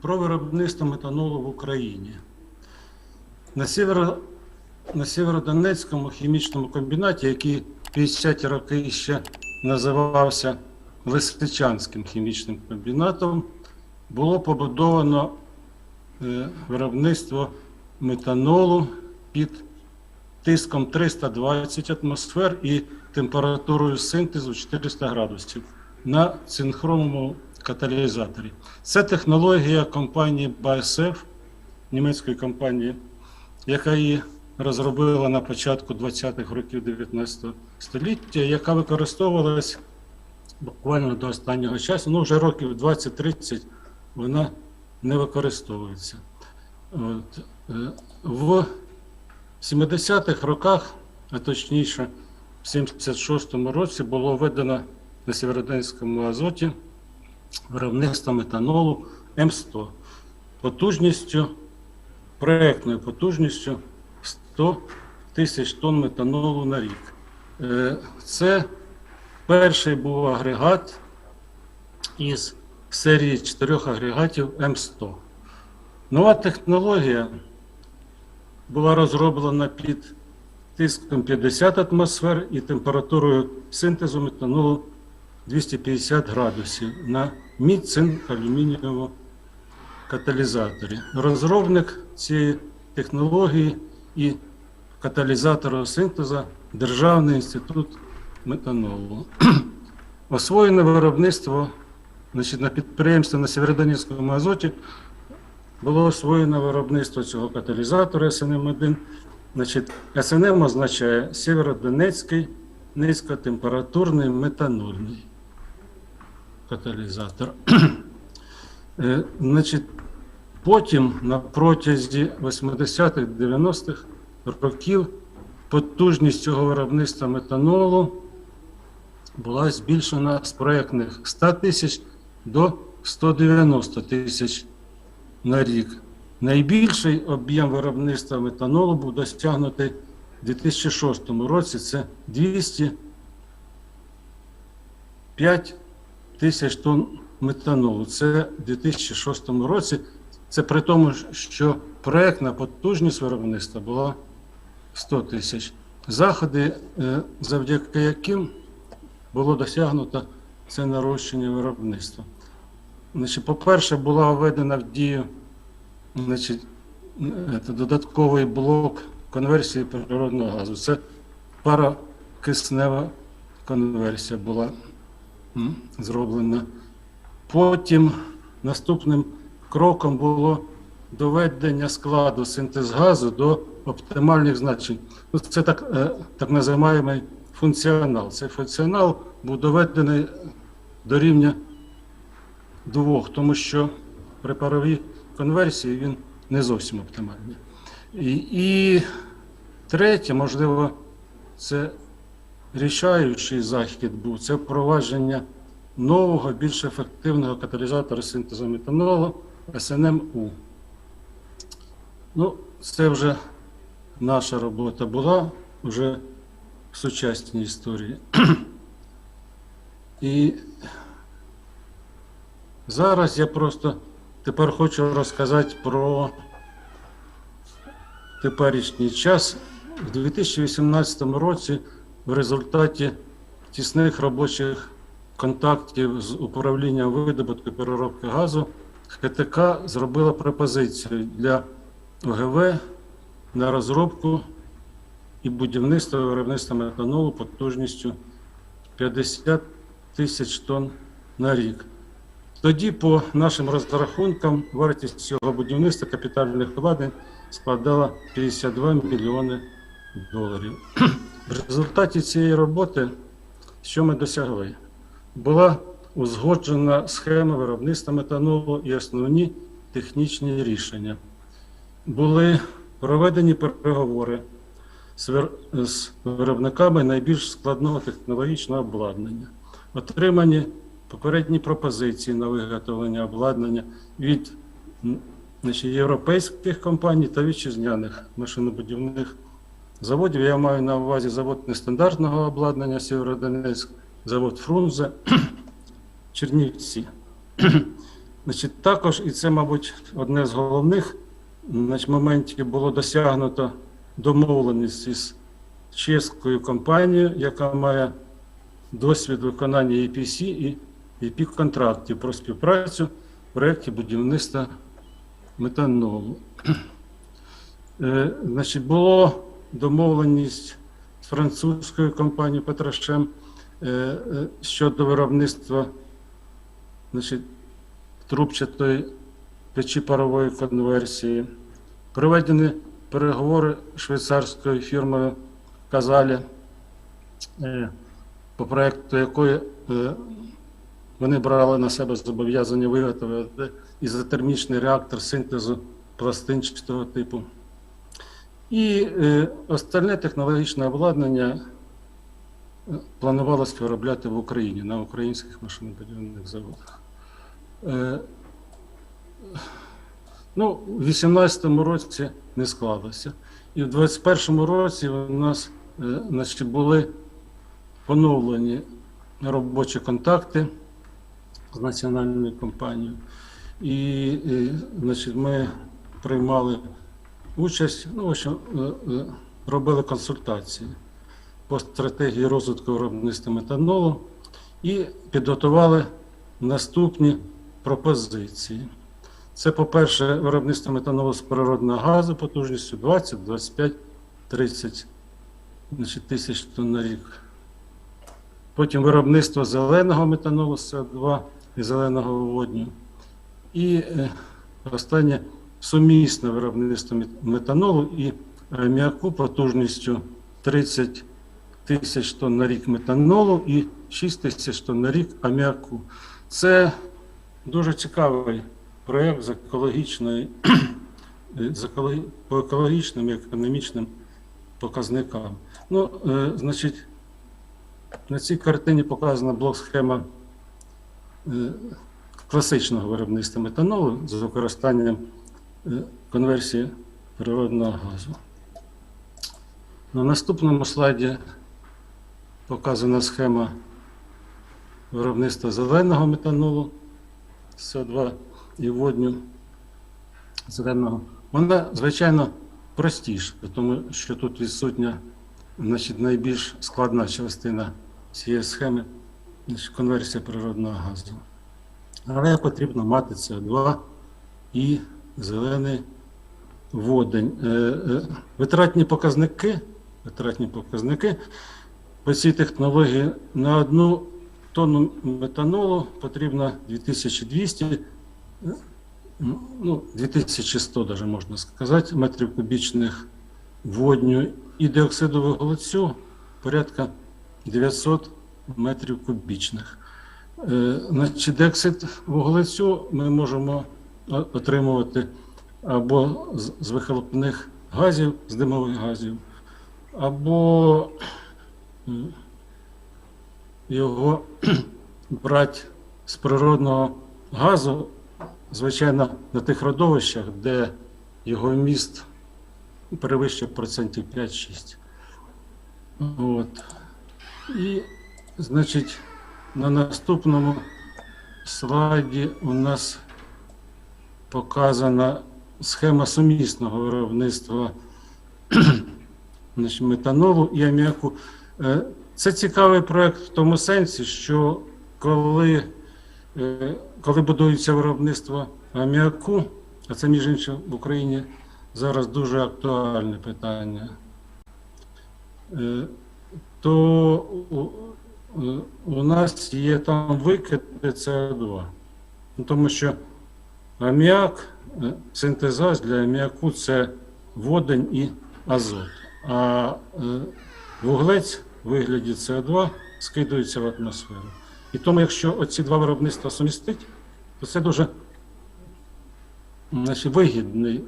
Про виробництво метанолу в Україні. На, сєверо, на Сєвєродонецькому хімічному комбінаті, який в 50-ті роки ще називався Лисичанським хімічним комбінатом, було побудовано виробництво метанолу під тиском 320 атмосфер і температурою синтезу 400 градусів на цинхромовому каталізаторі. Це технологія компанії BASF, німецької компанії, яка її розробила на початку 20-х років 19 століття, яка використовувалась буквально до останнього часу. Ну, вже років 20-30 вона не використовується. От. е, В 70-х роках, а точніше, в 76-му році було введено на Сєвєродонецькому азоті виробництво метанолу М100 потужністю, проєктною потужністю 100 тисяч тонн метанолу на рік. Е, Це перший був агрегат із серії чотирьох агрегатів М100. Нова технологія була розроблена під тиском 50 атмосфер і температурою синтезу метанолу 250 градусів на мідцинк алюмінієвому каталізаторі. Розробник цієї технології і каталізатору синтезу Державний інститут метанолу. Освоєне виробництво значить, на підприємстві на Сєвєродонецькому азоті було освоєно виробництво цього каталізатора СНМ-1. Значить, СНМ означає Сєвєродонецький низькотемпературний метанольний каталізатор. Е, Значить, потім на протязі 80-х, 90-х років потужність цього виробництва метанолу була збільшена з проєктних 100 тисяч до 190 тисяч на рік. Найбільший об'єм виробництва метанолу був досягнутий у 2006 році. Це 205 тисяч тонн метанолу. Це у 2006 році. Це при тому, що проєктна потужність виробництва була 100 тисяч. Заходи, е, завдяки яким було досягнуто це нарощення виробництва. Значить, по-перше, була введена в дію значить, додатковий блок конверсії природного газу. Це паракиснева конверсія була зроблена. Потім наступним кроком було доведення складу синтез газу до оптимальних значень. Ну, Це так, е, так називаємо функціонал. Цей функціонал був доведений до рівня двох, тому що при паровій конверсії він не зовсім оптимальний. І, і третє, можливо, це рішаючий захід був це впровадження нового, більш ефективного каталізатора синтезу метанолу СНМУ. Ну, це вже наша робота була вже в сучасній історії. І зараз я просто тепер хочу розказати про теперішній час. У 2018 році в результаті тісних робочих контактів з управлінням видобутку переробки газу ХТК зробила пропозицію для ОГВ на розробку і будівництво виробництва метанолу потужністю 50 тисяч тонн на рік. Тоді, по нашим розрахункам, вартість цього будівництва капітальних вкладень складала 52 мільйони доларів. В результаті цієї роботи, що ми досягли? Була узгоджена схема виробництва метанолу і основні технічні рішення. Були проведені переговори з виробниками найбільш складного технологічного обладнання, отримані попередні пропозиції на виготовлення обладнання від значить, європейських компаній та вітчизняних машинобудівних заводів. Я маю на увазі завод нестандартного обладнання Сєвєродонецьк, завод Фрунзе, Чернівці. Значить, також, і це, мабуть, одне з головних значить, моментів було досягнуто домовленість із чеською компанією, яка має досвід виконання EPC і EP-контрактів про співпрацю в проєкті будівництва метанолу. Е, Значить, було домовленість з французькою компанією Петрашем е, е, щодо виробництва значить, трубчатої печі парової конверсії. Проведені переговори швейцарською фірмою Казалі, е, по проєкту якої е, вони брали на себе зобов'язання виготовити ізотермічний реактор синтезу пластинчатого типу. І е, остальне технологічне обладнання е, планувалось виробляти в Україні на українських машинобудівних заводах. Е, ну, у 2018 році не склалося. І в 2021 році у нас е, значить, були поновлені робочі контакти з національною компанією. І, і значить, ми приймали участь, ну, в общем, е, е, робили консультації по стратегії розвитку виробництва метанолу і підготували наступні пропозиції. Це, по-перше, виробництво метанолу з природного газу потужністю 20, 25, 30 значить, тисяч тонн на рік. Потім виробництво зеленого метанолу СО2 і зеленого водню. І е, останнє сумісне виробництво метанолу і аміаку потужністю 30 тисяч тонн на рік метанолу і 6 тисяч тонн на рік аміаку. Це дуже цікавий проєкт з екологічної, по екологічним і економічним показникам. Ну, е, значить, на цій картині показана блок-схема е, класичного виробництва метанолу з використанням е, конверсії природного газу. На наступному слайді показана схема виробництва зеленого метанолу СО2 і водню зеленого. Вона, звичайно, простіша, тому що тут відсутня значить, найбільш складна частина цієї схеми конверсія природного газу. Але потрібно мати СО2 і зелений водень. Е, е, Витратні показники, витратні показники по цій технології на одну тонну метанолу потрібно 2200, е, ну, 2100 даже можна сказати, метрів кубічних водню і диоксиду вуглецю порядка 900 метрів кубічних. Е, Значить, диоксид вуглецю ми можемо отримувати або з- вихлопних газів, з димових газів, або його брати з природного газу, звичайно, на тих родовищах, де його вміст перевищує процентів 5-6. От. І, значить, на наступному слайді у нас показана схема сумісного виробництва значить, метанолу і аміаку. Е, Це цікавий проект в тому сенсі, що коли, е, коли будується виробництво аміаку, а це між іншим в Україні зараз дуже актуальне питання, е, то у, нас є там викиди СО2. Ну, Тому що аміак, е, синтезаж для аміаку це водень і азот. А е, вуглець в вигляді СО2 скидується в атмосферу. І тому, якщо оці два виробництва сумістить, то це дуже значить, вигідний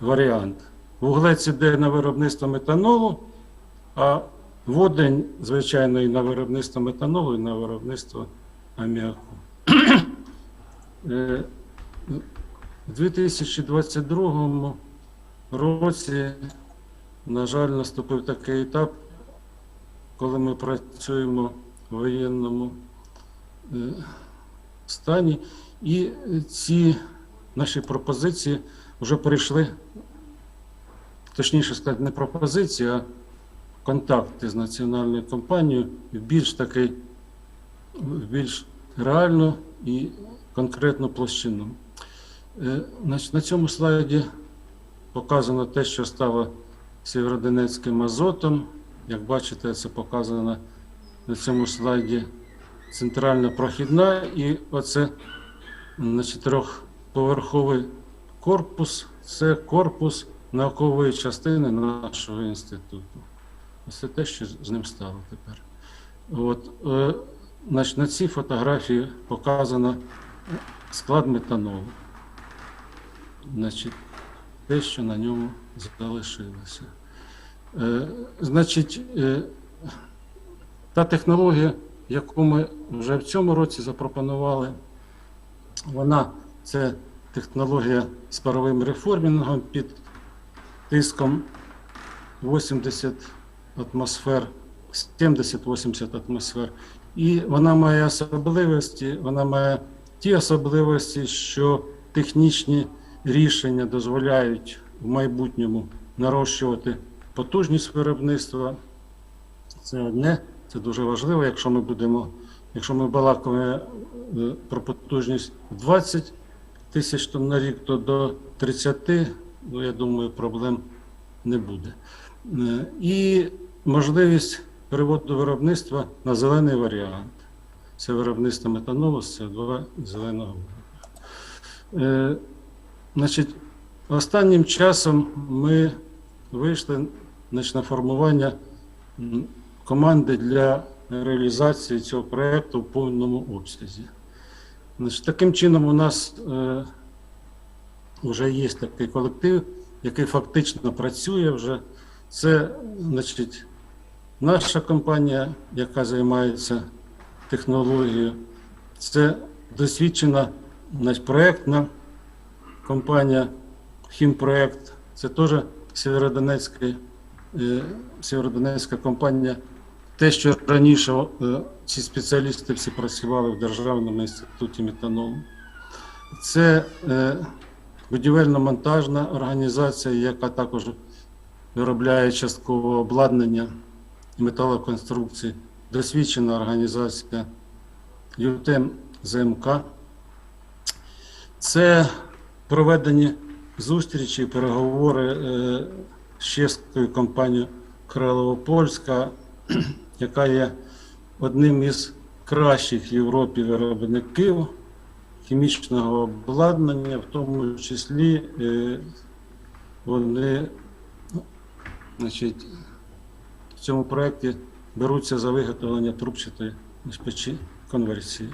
варіант. Вуглець іде на виробництво метанолу, а водень, звичайно, і на виробництво метанолу, і на виробництво аміаку. Е, У 2022 році, на жаль, наступив такий етап, коли ми працюємо в воєнному е, стані, і ці наші пропозиції вже перейшли, точніше сказати, не пропозиції, а контакти з національною компанією в більш такий, в більш реальну і конкретну площину. Е, На цьому слайді показано те, що стало Сєвєродонецьким азотом. Як бачите, це показано на цьому слайді центральна прохідна, і оце на чотирьохповерховий корпус це корпус наукової частини нашого інституту. Це те, що з ним стало тепер. От, е, значить, на цій фотографії показано склад метанолу. Значить, те, що на ньому залишилося. Е, значить, е, та технологія, яку ми вже в цьому році запропонували, вона це технологія з паровим реформінгом під тиском 80 атмосфер, 70-80 атмосфер. І вона має особливості, вона має ті особливості, що технічні рішення дозволяють в майбутньому нарощувати потужність виробництва. Це одне, це дуже важливо, якщо ми будемо, якщо ми балакаємо е, про потужність 20 тисяч тонн на рік, то до 30, ну, я думаю, проблем не буде. Е, І можливість переводу виробництва на зелений варіант. Це виробництво метанолу з СО2 зеленого. Е, Значить, останнім часом ми вийшли значить, на формування команди для реалізації цього проєкту в повному обсязі. Значить, таким чином, у нас е, вже є такий колектив, який фактично працює вже. Це, значить, наша компанія, яка займається технологією, це досвідчена проєктна компанія Хімпроект, це теж Сєвєродонецька, е, Сєвєродонецька компанія. Те, що раніше е, ці спеціалісти всі працювали в Державному інституті метанолу. Це е, будівельно-монтажна організація, яка також виробляє часткове обладнання металоконструкції, досвідчена організація ЮТЕМ ЗМК. Це проведені зустрічі, переговори е, з чеською компанією Крилово-Польська, яка є одним із кращих в Європі виробників хімічного обладнання, в тому числі е, вони ну, значить, в цьому проєкті беруться за виготовлення трубчатої печі конверсії.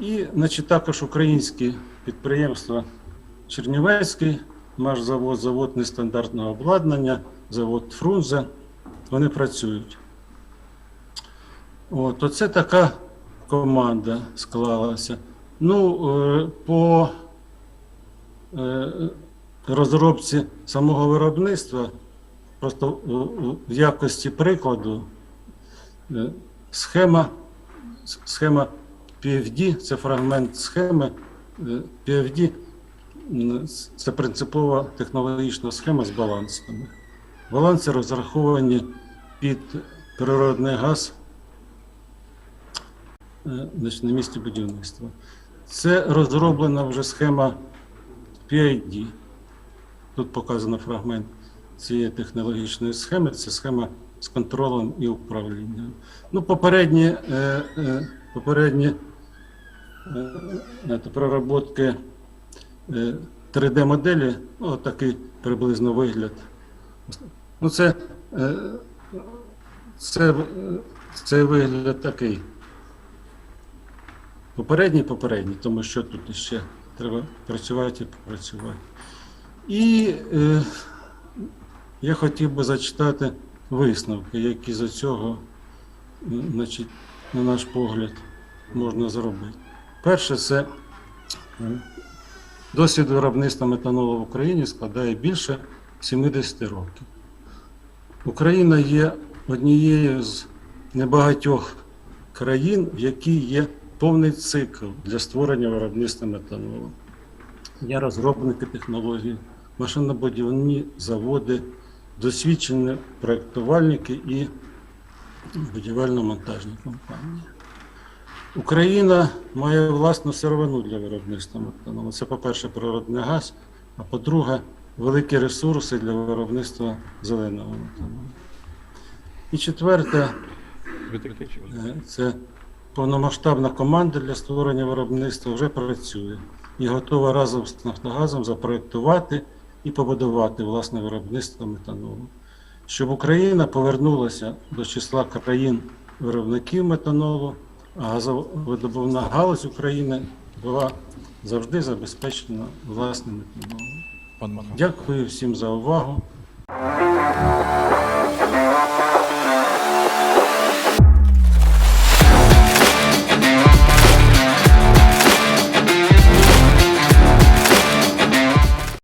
І значить, також українські підприємства Чернівецький, наш завод, завод нестандартного обладнання, завод Фрунзе, вони працюють. От, оце така команда склалася. Ну, е, по е, розробці самого виробництва, просто в- якості прикладу, е, схема, схема PFD, це фрагмент схеми е, PFD, це принципова технологічна схема з балансами. Баланси розраховані під природний газ е, значить, на місці будівництва. Це розроблена вже схема PID. Тут показано фрагмент цієї технологічної схеми. Це схема з контролем і управлінням. Ну, попередні, е, е, попередні е, проработки е, 3D-моделі, ну, такий приблизно вигляд. Ну, це, це, це вигляд такий. Попередній, попередній, тому що тут ще треба працювати і попрацювати. І я хотів би зачитати висновки, які за цього, значить, на наш погляд, можна зробити. Перше, це е, Досвід виробництва метанолу в Україні складає більше 70 років. Україна є однією з небагатьох країн, в якій є повний цикл для створення виробництва метанолу. Є розробники технологій, машинобудівні заводи, досвідчені проєктувальники і будівельно-монтажні компанії. Україна має власну сировину для виробництва метанолу. Це, по-перше, природний газ, а по-друге, великі ресурси для виробництва зеленого метанолу. І четверте, е, це повномасштабна команда для створення виробництва вже працює і готова разом з Нафтогазом запроектувати і побудувати власне виробництво метанолу. Щоб Україна повернулася до числа країн виробників метанолу, а газовидобувна галузь України була завжди забезпечена власним метанолом. Дякую всім за увагу.